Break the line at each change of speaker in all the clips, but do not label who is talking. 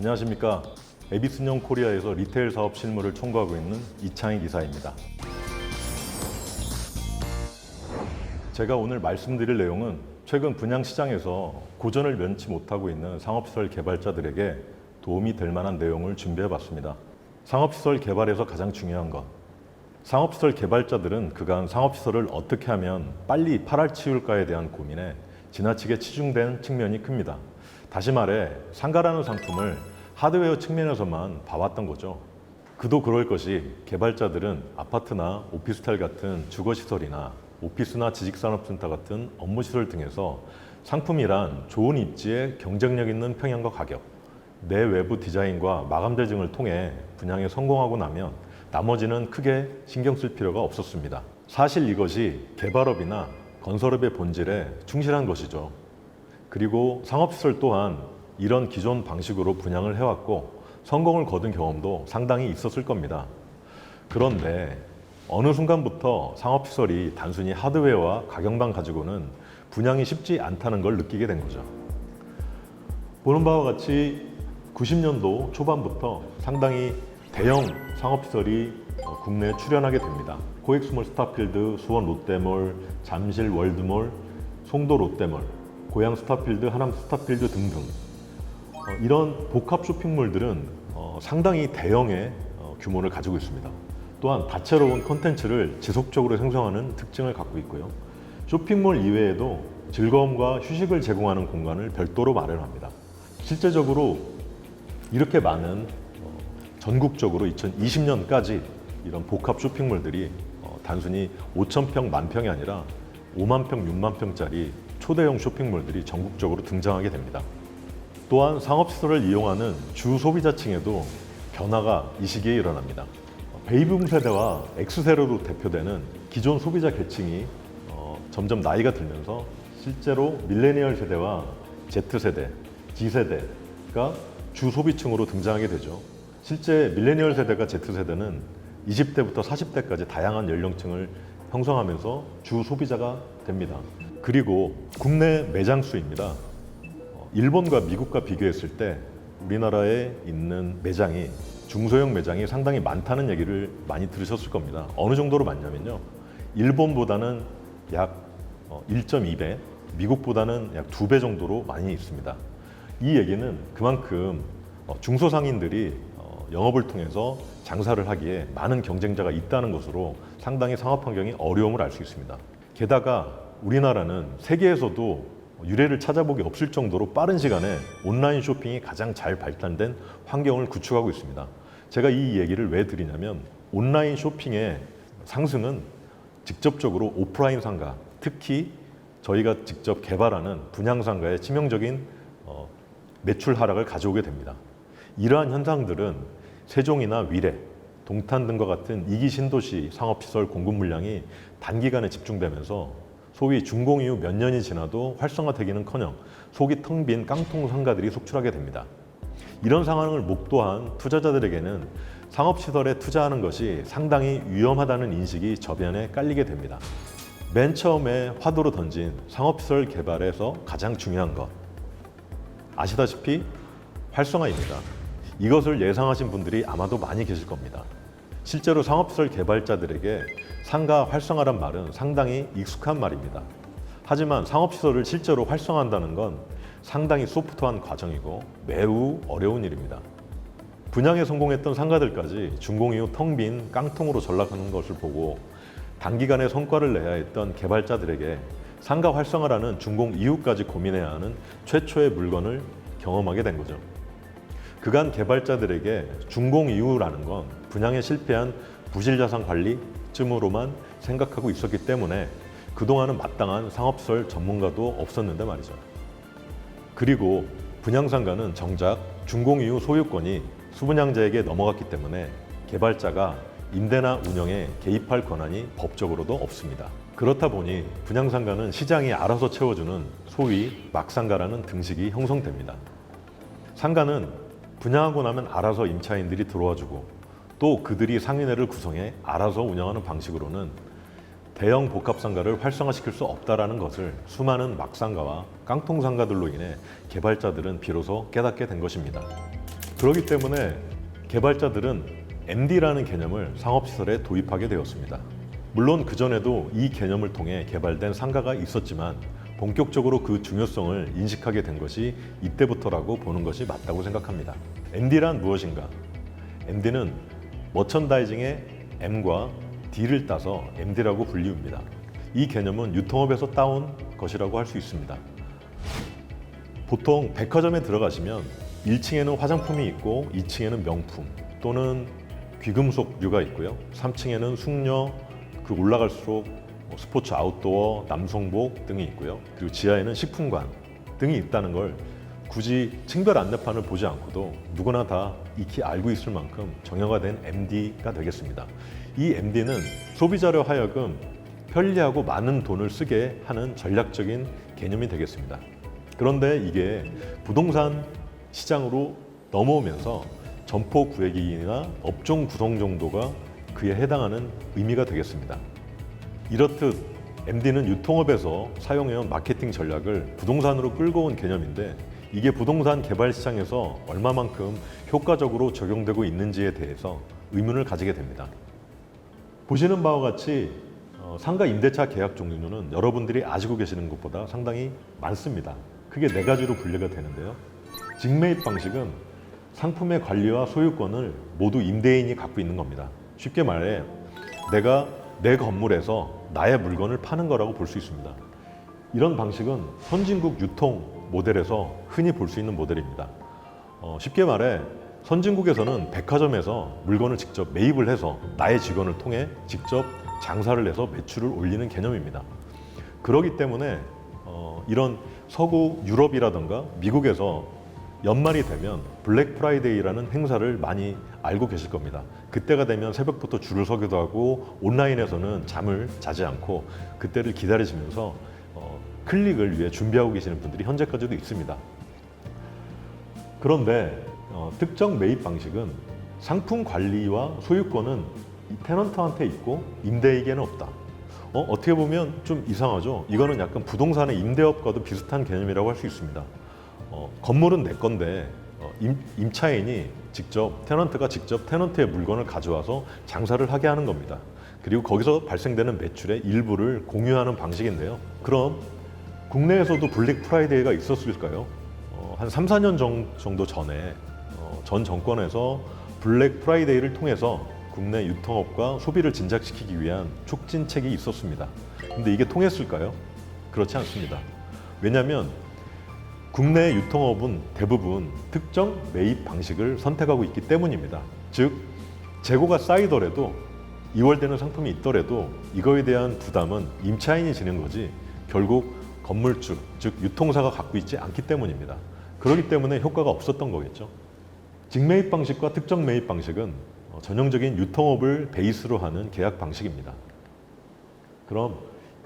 안녕하십니까. 에비슨영 코리아에서 리테일 사업 실무를 총괄하고 있는 이창희 기사입니다. 제가 오늘 말씀드릴 내용은 최근 분양 시장에서 고전을 면치 못하고 있는 상업시설 개발자들에게 도움이 될 만한 내용을 준비해 봤습니다. 상업시설 개발에서 가장 중요한 것. 상업시설 개발자들은 그간 상업시설을 어떻게 하면 빨리 팔아치울까에 대한 고민에 지나치게 치중된 측면이 큽니다. 다시 말해, 상가라는 상품을 하드웨어 측면에서만 봐왔던 거죠. 그도 그럴 것이 개발자들은 아파트나 오피스텔 같은 주거시설이나 오피스나 지식산업센터 같은 업무시설 등에서 상품이란 좋은 입지에 경쟁력 있는 평형과 가격, 내 외부 디자인과 마감 재증을 통해 분양에 성공하고 나면 나머지는 크게 신경 쓸 필요가 없었습니다. 사실 이것이 개발업이나 건설업의 본질에 충실한 것이죠. 그리고 상업시설 또한 이런 기존 방식으로 분양을 해왔고 성공을 거둔 경험도 상당히 있었을 겁니다. 그런데 어느 순간부터 상업시설이 단순히 하드웨어와 가격만 가지고는 분양이 쉽지 않다는 걸 느끼게 된 거죠. 보는 바와 같이 90년도 초반부터 상당히 대형 상업시설이 어, 국내에 출현하게 됩니다. 코엑스몰 스타필드, 수원 롯데몰, 잠실 월드몰, 송도 롯데몰, 고양 스타필드, 하남 스타필드 등등 어, 이런 복합 쇼핑몰들은 어, 상당히 대형의 어, 규모를 가지고 있습니다. 또한 다채로운 콘텐츠를 지속적으로 생성하는 특징을 갖고 있고요. 쇼핑몰 이외에도 즐거움과 휴식을 제공하는 공간을 별도로 마련합니다. 실제적으로 이렇게 많은 어, 전국적으로 2020년까지 이런 복합 쇼핑몰들이 어, 단순히 5천 평, 만 평이 아니라 5만 평, 6만 평짜리 초대형 쇼핑몰들이 전국적으로 등장하게 됩니다. 또한 상업시설을 이용하는 주 소비자층에도 변화가 이 시기에 일어납니다. 베이비붐 세대와 X세대로 대표되는 기존 소비자 계층이 어, 점점 나이가 들면서 실제로 밀레니얼 세대와 Z세대, G세대가 주 소비층으로 등장하게 되죠. 실제 밀레니얼 세대가 Z세대는 20대부터 40대까지 다양한 연령층을 형성하면서 주 소비자가 됩니다. 그리고 국내 매장 수입니다. 어, 일본과 미국과 비교했을 때 우리나라에 있는 매장이 중소형 매장이 상당히 많다는 얘기를 많이 들으셨을 겁니다. 어느 정도로 많냐면요. 일본보다는 약 1.2배, 미국보다는 약 2배 정도로 많이 있습니다. 이 얘기는 그만큼 어, 중소상인들이 어, 영업을 통해서 장사를 하기에 많은 경쟁자가 있다는 것으로 상당히 상업 환경이 어려움을 알 수 있습니다. 게다가 우리나라는 세계에서도 유례를 찾아보기 없을 정도로 빠른 시간에 온라인 쇼핑이 가장 잘 발달된 환경을 구축하고 있습니다. 제가 이 얘기를 왜 드리냐면 온라인 쇼핑의 상승은 직접적으로 오프라인 상가, 특히 저희가 직접 개발하는 분양 상가의 치명적인 어, 매출 하락을 가져오게 됩니다. 이러한 현상들은 세종이나 위례, 동탄 등과 같은 이기 신도시 상업시설 공급 물량이 단기간에 집중되면서 소위 준공 이후 몇 년이 지나도 활성화되기는커녕 속이 텅 빈 깡통 상가들이 속출하게 됩니다. 이런 상황을 목도한 투자자들에게는 상업시설에 투자하는 것이 상당히 위험하다는 인식이 저변에 깔리게 됩니다. 맨 처음에 화두로 던진 상업시설 개발에서 가장 중요한 것. 아시다시피 활성화입니다. 이것을 예상하신 분들이 아마도 많이 계실 겁니다. 실제로 상업시설 개발자들에게 상가 활성화란 말은 상당히 익숙한 말입니다. 하지만 상업시설을 실제로 활성화한다는 건 상당히 소프트한 과정이고 매우 어려운 일입니다. 분양에 성공했던 상가들까지 준공 이후 텅 빈 깡통으로 전락하는 것을 보고 단기간에 성과를 내야 했던 개발자들에게 상가 활성화라는 준공 이후까지 고민해야 하는 최초의 물건을 경험하게 된 거죠. 그간 개발자들에게 준공 이후라는 건 분양에 실패한 부실자산 관리쯤으로만 생각하고 있었기 때문에 그동안은 마땅한 상업시설 전문가도 없었는데 말이죠. 그리고 분양상가는 정작 준공 이후 소유권이 수분양자에게 넘어갔기 때문에 개발자가 임대나 운영에 개입할 권한이 법적으로도 없습니다. 그렇다 보니 분양상가는 시장이 알아서 채워주는 소위 막상가라는 등식이 형성됩니다. 상가는 분양하고 나면 알아서 임차인들이 들어와주고 또 그들이 상인회를 구성해 알아서 운영하는 방식으로는 대형 복합상가를 활성화시킬 수 없다라는 것을 수많은 막상가와 깡통상가들로 인해 개발자들은 비로소 깨닫게 된 것입니다. 그렇기 때문에 개발자들은 MD라는 개념을 상업시설에 도입하게 되었습니다. 물론 그전에도 이 개념을 통해 개발된 상가가 있었지만 본격적으로 그 중요성을 인식하게 된 것이 이때부터라고 보는 것이 맞다고 생각합니다. MD란 무엇인가? MD는 머천다이징의 M과 D를 따서 MD라고 불리웁니다. 이 개념은 유통업에서 따온 것이라고 할 수 있습니다. 보통 백화점에 들어가시면 1층에는 화장품이 있고 2층에는 명품 또는 귀금속류가 있고요. 3층에는 숙녀, 그 올라갈수록 뭐 스포츠 아웃도어, 남성복 등이 있고요. 그리고 지하에는 식품관 등이 있다는 걸 굳이 층별 안내판을 보지 않고도 누구나 다 익히 알고 있을 만큼 정형화된 MD가 되겠습니다. 이 MD는 소비자로 하여금 편리하고 많은 돈을 쓰게 하는 전략적인 개념이 되겠습니다. 그런데 이게 부동산 시장으로 넘어오면서 점포 구획이나 업종 구성 정도가 그에 해당하는 의미가 되겠습니다. 이렇듯 MD는 유통업에서 사용해온 마케팅 전략을 부동산으로 끌고 온 개념인데 이게 부동산 개발 시장에서 얼마만큼 효과적으로 적용되고 있는지에 대해서 의문을 가지게 됩니다. 보시는 바와 같이 어, 상가 임대차 계약 종류는 여러분들이 아시고 계시는 것보다 상당히 많습니다. 크게 네 가지로 분류가 되는데요. 직매입 방식은 상품의 관리와 소유권을 모두 임대인이 갖고 있는 겁니다. 쉽게 말해 내가 내 건물에서 나의 물건을 파는 거라고 볼 수 있습니다. 이런 방식은 선진국 유통 모델에서 흔히 볼 수 있는 모델입니다. 어, 쉽게 말해 선진국에서는 백화점에서 물건을 직접 매입을 해서 나의 직원을 통해 직접 장사를 해서 매출을 올리는 개념입니다. 그러기 때문에 어, 이런 서구 유럽이라든가 미국에서 연말이 되면 블랙 프라이데이라는 행사를 많이 알고 계실 겁니다. 그때가 되면 새벽부터 줄을 서기도 하고 온라인에서는 잠을 자지 않고 그때를 기다리시면서 어, 클릭을 위해 준비하고 계시는 분들이 현재까지도 있습니다. 그런데 어, 특정 매입 방식은 상품 관리와 소유권은 이 테넌트한테 있고 임대에게는 없다. 어, 어떻게 보면 좀 이상하죠. 이거는 약간 부동산의 임대업과도 비슷한 개념이라고 할 수 있습니다. 어, 건물은 내 건데 어, 임, 임차인이 직접 테넌트가 직접 테넌트의 물건을 가져와서 장사를 하게 하는 겁니다. 그리고 거기서 발생되는 매출의 일부를 공유하는 방식인데요. 그럼 국내에서도 블랙 프라이데이가 있었을까요? 어, 한 3, 4년 정, 정도 전에 어, 전 정권에서 블랙 프라이데이를 통해서 국내 유통업과 소비를 진작시키기 위한 촉진책이 있었습니다. 근데 이게 통했을까요? 그렇지 않습니다. 왜냐하면 국내 유통업은 대부분 특정 매입 방식을 선택하고 있기 때문입니다. 즉, 재고가 쌓이더라도 이월되는 상품이 있더라도 이거에 대한 부담은 임차인이 지는 거지 결국 건물주, 즉 유통사가 갖고 있지 않기 때문입니다. 그렇기 때문에 효과가 없었던 거겠죠. 직매입 방식과 특정 매입 방식은 어, 전형적인 유통업을 베이스로 하는 계약 방식입니다. 그럼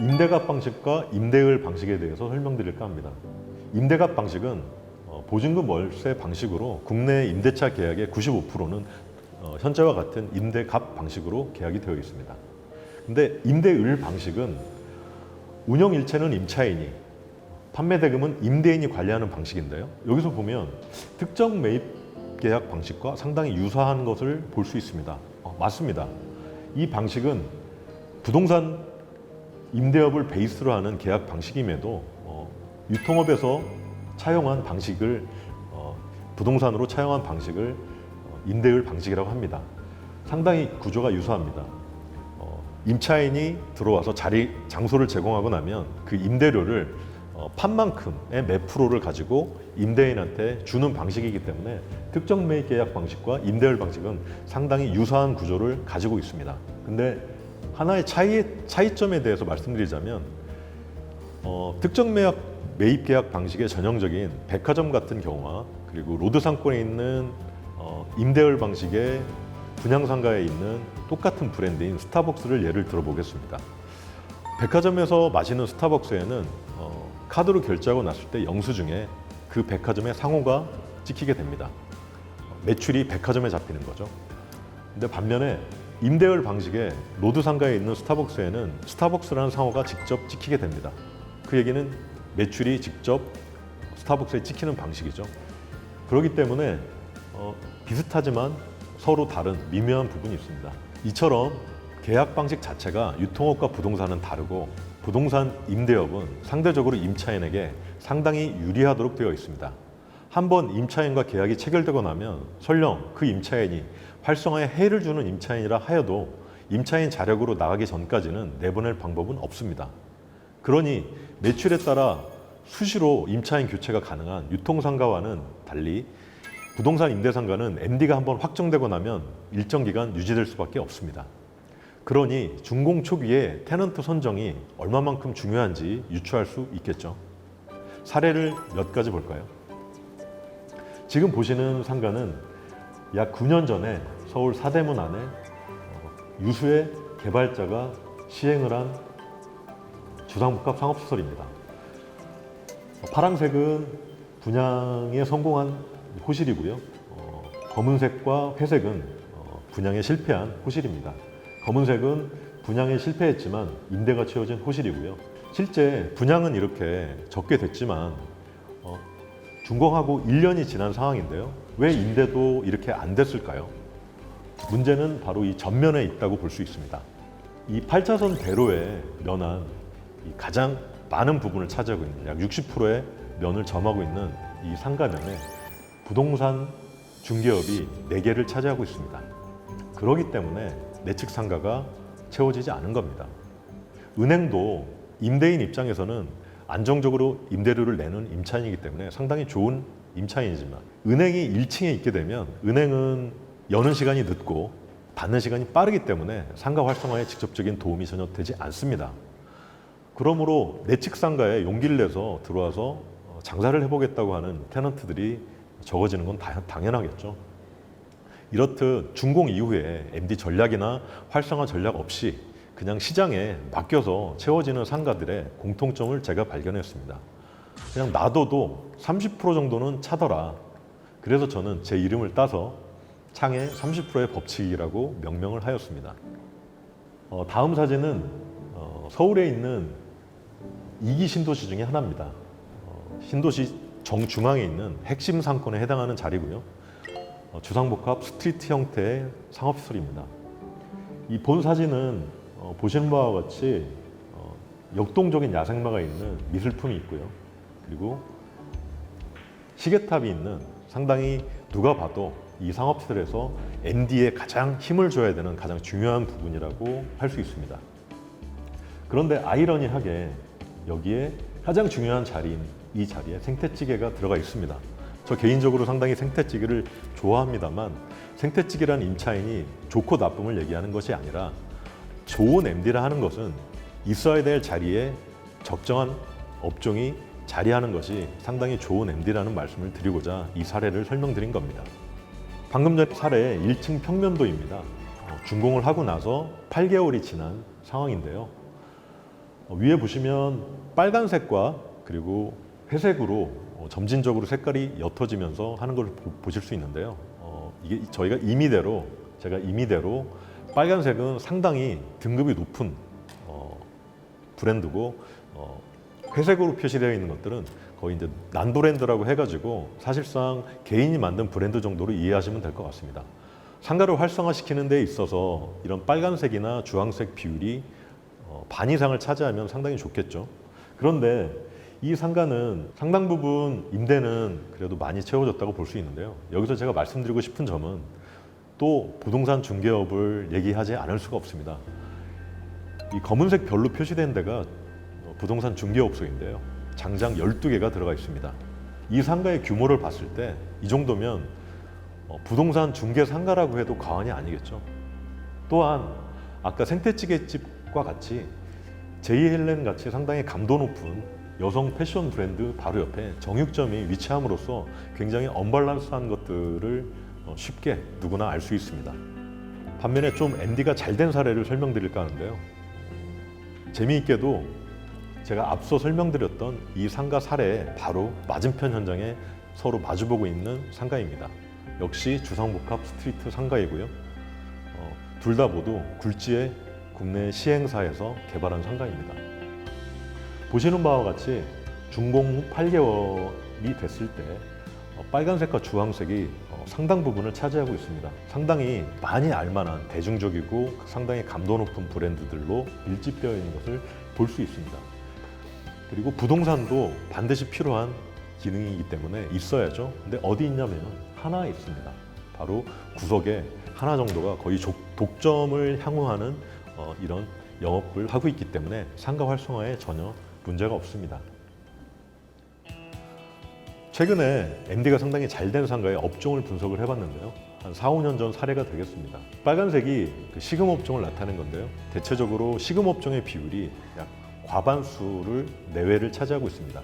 임대갑 방식과 임대을 방식에 대해서 설명드릴까 합니다. 임대갑 방식은 어, 보증금 월세 방식으로 국내 임대차 계약의 95%는 어, 현재와 같은 임대갑 방식으로 계약이 되어 있습니다. 근데 임대을 방식은 운영 일체는 임차인이 판매 대금은 임대인이 관리하는 방식인데요. 여기서 보면 특정 매입 계약 방식과 상당히 유사한 것을 볼 수 있습니다. 어, 맞습니다. 이 방식은 부동산 임대업을 베이스로 하는 계약 방식임에도 어, 유통업에서 차용한 방식을 어, 부동산으로 차용한 방식을 어, 임대을 방식이라고 합니다. 상당히 구조가 유사합니다. 어, 임차인이 들어와서 자리 장소를 제공하고 나면 그 임대료를 어, 판만큼의 몇 프로를 가지고 임대인한테 주는 방식이기 때문에 특정 매입 계약 방식과 임대율 방식은 상당히 유사한 구조를 가지고 있습니다. 근데 하나의 차이 차이점에 대해서 말씀드리자면 어, 특정 매약 매입 계약 방식의 전형적인 백화점 같은 경우와 그리고 로드 상권에 있는 어, 임대율 방식의 분양상가에 있는 똑같은 브랜드인 스타벅스를 예를 들어보겠습니다. 백화점에서 마시는 스타벅스에는 어, 카드로 결제하고 났을 때 영수증에 그 백화점의 상호가 찍히게 됩니다. 매출이 백화점에 잡히는 거죠. 근데 반면에 임대율 방식의 로드 상가에 있는 스타벅스에는 스타벅스라는 상호가 직접 찍히게 됩니다. 그 얘기는 매출이 직접 스타벅스에 찍히는 방식이죠. 그렇기 때문에 어, 비슷하지만 서로 다른 미묘한 부분이 있습니다. 이처럼 계약 방식 자체가 유통업과 부동산은 다르고 부동산 임대업은 상대적으로 임차인에게 상당히 유리하도록 되어 있습니다. 한번 임차인과 계약이 체결되고 나면 설령 그 임차인이 활성화에 해를 주는 임차인이라 하여도 임차인 자력으로 나가기 전까지는 내보낼 방법은 없습니다. 그러니 매출에 따라 수시로 임차인 교체가 가능한 유통상가와는 달리 부동산 임대상가는 MD가 한번 확정되고 나면 일정 기간 유지될 수밖에 없습니다. 그러니 준공 초기에 테넌트 선정이 얼마만큼 중요한지 유추할 수 있겠죠. 사례를 몇 가지 볼까요? 지금 보시는 상가는 약 9년 전에 서울 사대문 안에 어, 유수의 개발자가 시행을 한 주상복합 상업시설입니다. 어, 파란색은 분양에 성공한 호실이고요. 어, 검은색과 회색은 어, 분양에 실패한 호실입니다. 검은색은 분양에 실패했지만 임대가 채워진 호실이고요. 실제 분양은 이렇게 적게 됐지만 어, 준공하고 1년이 지난 상황인데요. 왜 임대도 이렇게 안 됐을까요? 문제는 바로 이 전면에 있다고 볼 수 있습니다. 이 8차선 대로의 면한 이 가장 많은 부분을 차지하고 있는 약 60%의 면을 점하고 있는 이 상가면에 부동산 중개업이 4개를 차지하고 있습니다. 그렇기 때문에 내측 상가가 채워지지 않은 겁니다. 은행도 임대인 입장에서는 안정적으로 임대료를 내는 임차인이기 때문에 상당히 좋은 임차인이지만 은행이 1층에 있게 되면 은행은 여는 시간이 늦고 받는 시간이 빠르기 때문에 상가 활성화에 직접적인 도움이 전혀 되지 않습니다. 그러므로 내측 상가에 용기를 내서 들어와서 어, 장사를 해보겠다고 하는 테넌트들이 적어지는 건 다- 당연하겠죠. 이렇듯 준공 이후에 MD 전략이나 활성화 전략 없이 그냥 시장에 맡겨서 채워지는 상가들의 공통점을 제가 발견했습니다. 그냥 놔둬도 30% 정도는 차더라. 그래서 저는 제 이름을 따서 창의 30%의 법칙이라고 명명을 하였습니다. 어, 다음 사진은 어, 서울에 있는 이기 신도시 중에 하나입니다. 어, 신도시 정중앙에 있는 핵심 상권에 해당하는 자리고요. 어, 주상복합 스트리트 형태의 상업시설입니다. 이 본 사진은 어, 보시는 바와 같이 어, 역동적인 야생마가 있는 미술품이 있고요. 그리고 시계탑이 있는 상당히 누가 봐도 이 상업시설에서 MD에 가장 힘을 줘야 되는 가장 중요한 부분이라고 할 수 있습니다. 그런데 아이러니하게 여기에 가장 중요한 자리인 이 자리에 생태찌개가 들어가 있습니다. 저 개인적으로 상당히 생태찌개를 좋아합니다만 생태찌개란 임차인이 좋고 나쁨을 얘기하는 것이 아니라 좋은 MD라 하는 것은 있어야 될 자리에 적정한 업종이 자리하는 것이 상당히 좋은 MD라는 말씀을 드리고자 이 사례를 설명드린 겁니다. 방금 전 사례 1층 평면도입니다. 어, 준공을 하고 나서 8개월이 지난 상황인데요. 어, 위에 보시면 빨간색과 그리고 회색으로 어, 점진적으로 색깔이 옅어지면서 하는 걸 보- 보실 수 있는데요. 어, 이게 저희가 임의대로 제가 임의대로 빨간색은 상당히 등급이 높은 어, 브랜드고 어, 회색으로 표시되어 있는 것들은 거의 이제 난 브랜드라고 해가지고 사실상 개인이 만든 브랜드 정도로 이해하시면 될 것 같습니다. 상가를 활성화시키는 데 있어서 이런 빨간색이나 주황색 비율이 어, 반 이상을 차지하면 상당히 좋겠죠. 그런데 이 상가는 상당 부분 임대는 그래도 많이 채워졌다고 볼 수 있는데요. 여기서 제가 말씀드리고 싶은 점은 또 부동산 중개업을 얘기하지 않을 수가 없습니다. 이 검은색 별로 표시된 데가 어, 부동산 중개업소인데요. 장장 12개가 들어가 있습니다. 이 상가의 규모를 봤을 때 이 정도면 어, 부동산 중개 상가라고 해도 과언이 아니겠죠. 또한 아까 생태찌개집 과 같이 제이 헬렌 같이 상당히 감도 높은 여성 패션 브랜드 바로 옆에 정육점이 위치함으로써 굉장히 언밸런스한 것들을 어, 쉽게 누구나 알 수 있습니다. 반면에 좀 MD가 잘 된 사례를 설명드릴까 하는데요. 재미있게도 제가 앞서 설명드렸던 이 상가 사례의 바로 맞은편 현장에 서로 마주보고 있는 상가입니다. 역시 주상복합 스트리트 상가이고요. 어, 둘다 모두 굴지의 국내 시행사에서 개발한 상가입니다. 보시는 바와 같이 준공 후 8개월이 됐을 때 어, 빨간색과 주황색이 어, 상당 부분을 차지하고 있습니다. 상당히 많이 알만한 대중적이고 상당히 감도 높은 브랜드들로 밀집되어 있는 것을 볼 수 있습니다. 그리고 부동산도 반드시 필요한 기능이기 때문에 있어야죠. 근데 어디 있냐면 하나 있습니다. 바로 구석에 하나 정도가 거의 족- 독점을 향후하는 어, 이런 영업을 하고 있기 때문에 상가 활성화에 전혀 문제가 없습니다. 최근에 MD가 상당히 잘 된 상가의 업종을 분석을 해봤는데요. 한 4, 5년 전 사례가 되겠습니다. 빨간색이 그 시금 업종을 나타낸 건데요. 대체적으로 시금 업종의 비율이 약 과반수를 내외를 차지하고 있습니다.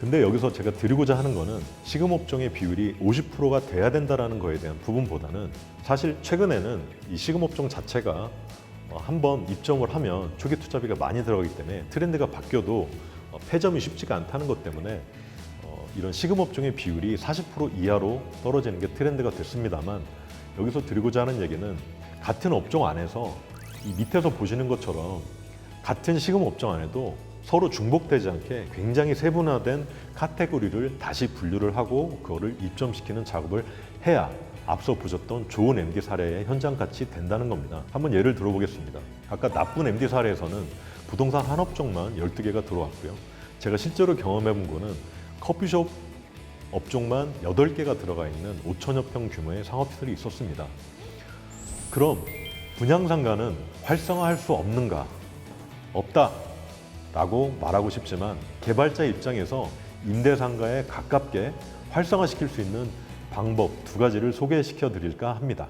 근데 여기서 제가 드리고자 하는 거는 시금 업종의 비율이 50%가 돼야 된다라는 거에 대한 부분보다는 사실 최근에는 이 시금 업종 자체가 어, 한번 입점을 하면 초기 투자비가 많이 들어가기 때문에 트렌드가 바뀌어도 어, 폐점이 쉽지가 않다는 것 때문에 어, 이런 시금 업종의 비율이 40% 이하로 떨어지는 게 트렌드가 됐습니다만 여기서 드리고자 하는 얘기는 같은 업종 안에서 이 밑에서 보시는 것처럼 같은 시금 업종 안에도 서로 중복되지 않게 굉장히 세분화된 카테고리를 다시 분류를 하고 그거를 입점시키는 작업을 해야 앞서 보셨던 좋은 MD 사례의 현장같이 된다는 겁니다. 한번 예를 들어보겠습니다. 아까 나쁜 MD 사례에서는 부동산 한 업 종만 12개가 들어왔고요. 제가 실제로 경험해 본 거는 커피숍 업종만 8개가 들어가 있는 5천여 평 규모의 상업시설이 있었습니다. 그럼 분양상가는 활성화할 수 없는가? 없다. 라고 말하고 싶지만 개발자 입장에서 임대상가에 가깝게 활성화시킬 수 있는 방법 두 가지를 소개시켜 드릴까 합니다.